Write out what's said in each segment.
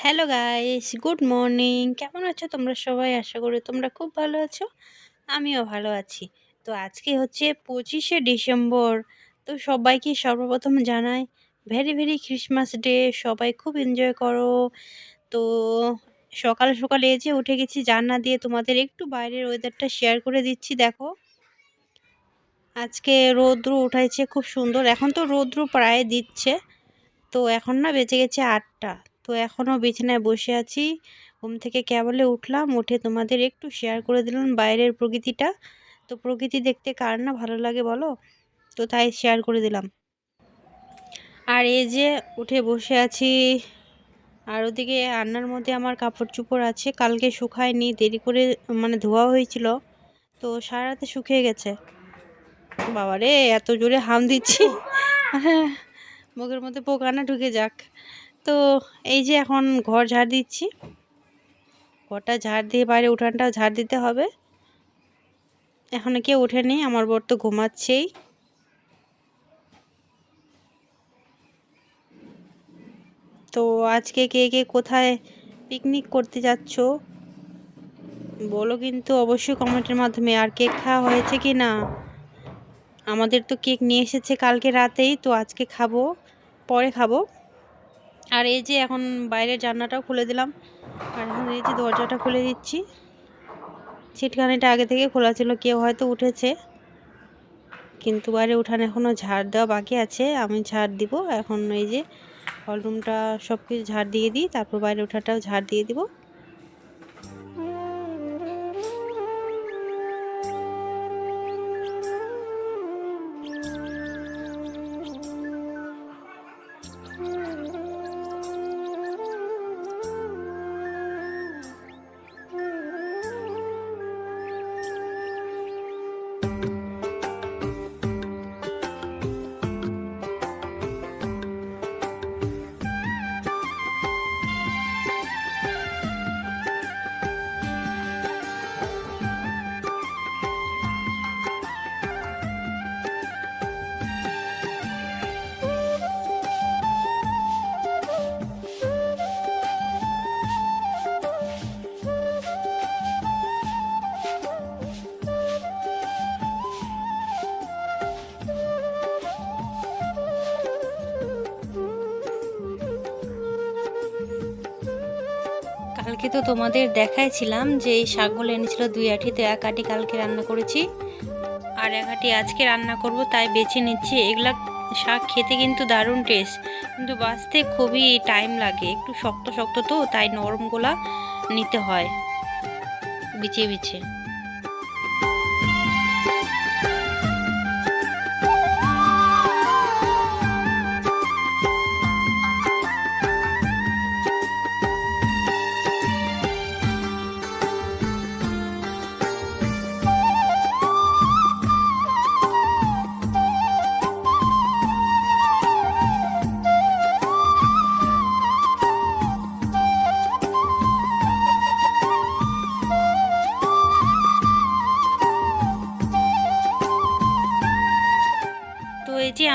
Hello guys, good morning. কেমন আছো তোমরা সবাই? আশা করি তোমরা খুব ভালো আছো। আমিও ভালো আছি। তো আজকে হচ্ছে পঁচিশে ডিসেম্বর। তো সবাইকে সর্বপ্রথম জানাই, ভেরি ভেরি ক্রিসমাস ডে সবাই খুব এনজয় করো। তো সকাল সকালে যে উঠে গেছি জান্না দিয়ে তোমাদের একটু বাইরের ওয়েদারটা শেয়ার করে দিচ্ছি, দেখো। আজকে রৌদ্র উঠাইছে খুব সুন্দর। এখন তো রৌদ্র প্রায় দিচ্ছে। তো এখন না বেঁচে গেছে আটটা। তো এখনও বিছানায় বসে আছি। ঘুম থেকে কেবলে উঠলাম, উঠে তোমাদের একটু শেয়ার করে দিলাম বাইরের প্রকৃতিটা। তো প্রকৃতি দেখতে কার না ভালো লাগে বলো? তো তাই শেয়ার করে দিলাম। আর এই যে উঠে বসে আছি, আর ওদিকে রান্নার মধ্যে আমার কাপড় চোপড় আছে, কালকে শুকায়নি, দেরি করে মানে ধোয়া হয়েছিল, তো সারা রাতে শুকিয়ে গেছে। বাবারে, এত জোরে হাম দিচ্ছি। মুখের মধ্যে পোকানা ঢুকে যাক। তো এই যে এখন ঘর ঝাড় দিচ্ছি। ঘরটা ঝাড় দিয়ে বাইরে উঠানটাও ঝাড় দিতে হবে। এখন কেউ ওঠেনি, আমার বর তো ঘুমাচ্ছেই। তো আজকে কে কে কোথায় পিকনিক করতে যাচ্ছ? বলো কিন্তু অবশ্যই কমেন্টের মাধ্যমে, আর কেক খাওয়া হয়েছে কি না? আমাদের তো কেক নিয়ে এসেছে কালকে রাতেই, তো আজকে খাব, পরে খাব। আর এই যে এখন বাইরের জানলাটাও খুলে দিলাম। আর এখন এই যে দরজাটা খুলে দিচ্ছি। ছিটখানিটা আগে থেকে খোলা ছিল, কেউ হয়তো উঠেছে। কিন্তু বাইরে উঠান এখনও ঝাড় দেওয়া বাকি আছে, আমি ঝাড় দিব। এখন এই যে হলরুমটা সব কিছু ঝাড় দিয়ে দিই, তারপর বাইরে উঠাটাও ঝাড় দিয়ে দিব। কালকে তো তোমাদের দেখাইছিলাম যে এই শাকগুলো এনেছিল দুই আঠি তো এক আটি কালকে রান্না করেছি। আর এক আটি আজকে রান্না করব, তাই বেছে নিচ্ছি। এগুলা শাক খেতে কিন্তু দারুণ টেস্ট কিন্তু বাঁচতে খুবই টাইম লাগে। একটু শক্ত শক্ত তো, তাই নরমগুলা নিতে হয়। বিছিয়ে বিছে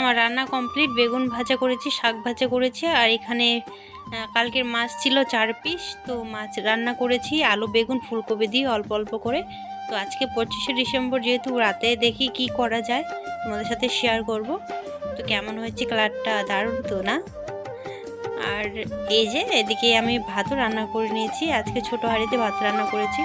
আমার রান্না কমপ্লিট বেগুন ভাজা করেছি, শাক ভাজা করেছি, আর এখানে কালকের মাছ ছিল চার পিস, তো মাছ রান্না করেছি, আলু, বেগুন, ফুলকপি দিয়ে অল্প অল্প করে। তো আজকে পঁচিশে ডিসেম্বর যেহেতু রাতে দেখি কি করা যায়, তোমাদের সাথে শেয়ার করব। তো কেমন হয়েছে কালারটা? দারুণ তো না? আর এই যে, এদিকে আমি ভাতও রান্না করে নিয়েছি, আজকে ছোট হাঁড়িতে ভাত রান্না করেছি।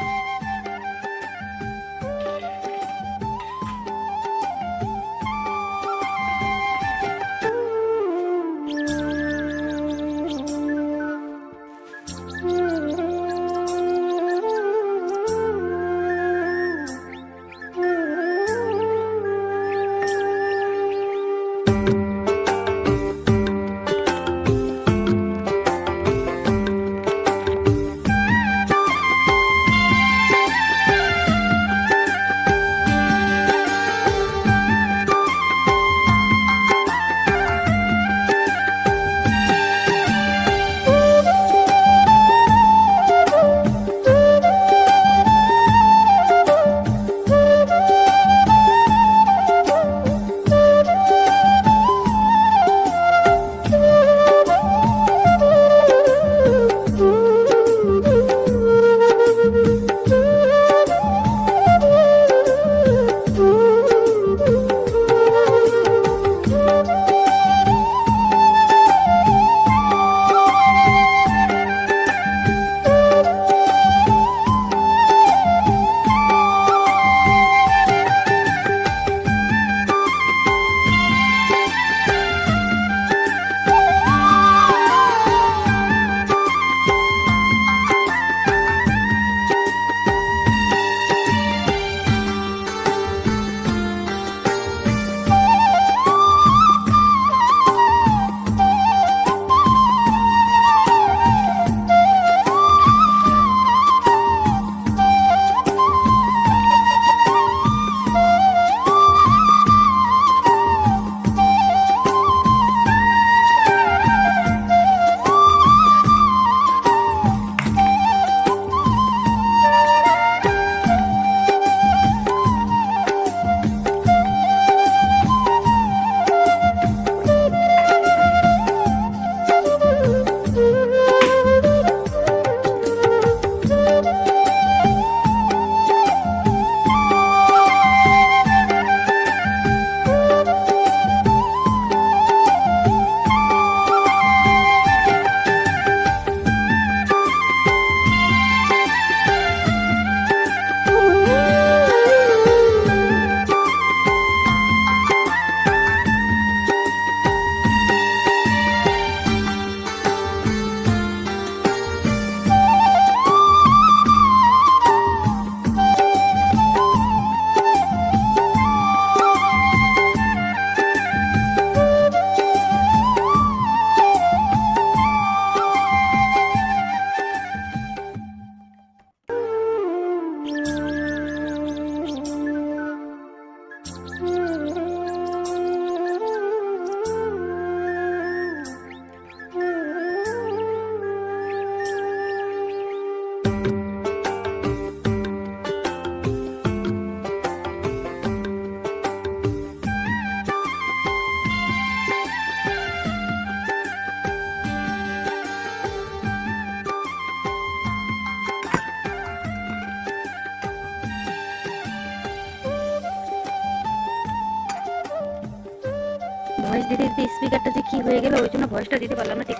দিতে দিতে স্পিকারটা যে কী হয়ে গেল, ওই জন্য ভয়েসটা দিতে পারলাম না ঠিক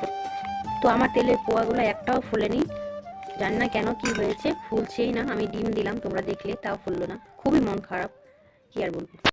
তো আমার তেলের পোয়াগুলো একটাও ফুলেনি জানি না কেন কি হয়েছে, ফুলছেই না, আমি ডিম দিলাম, তোমরা দেখলে, তাও ফুললো না। খুবই মন খারাপ, কি আর বলব।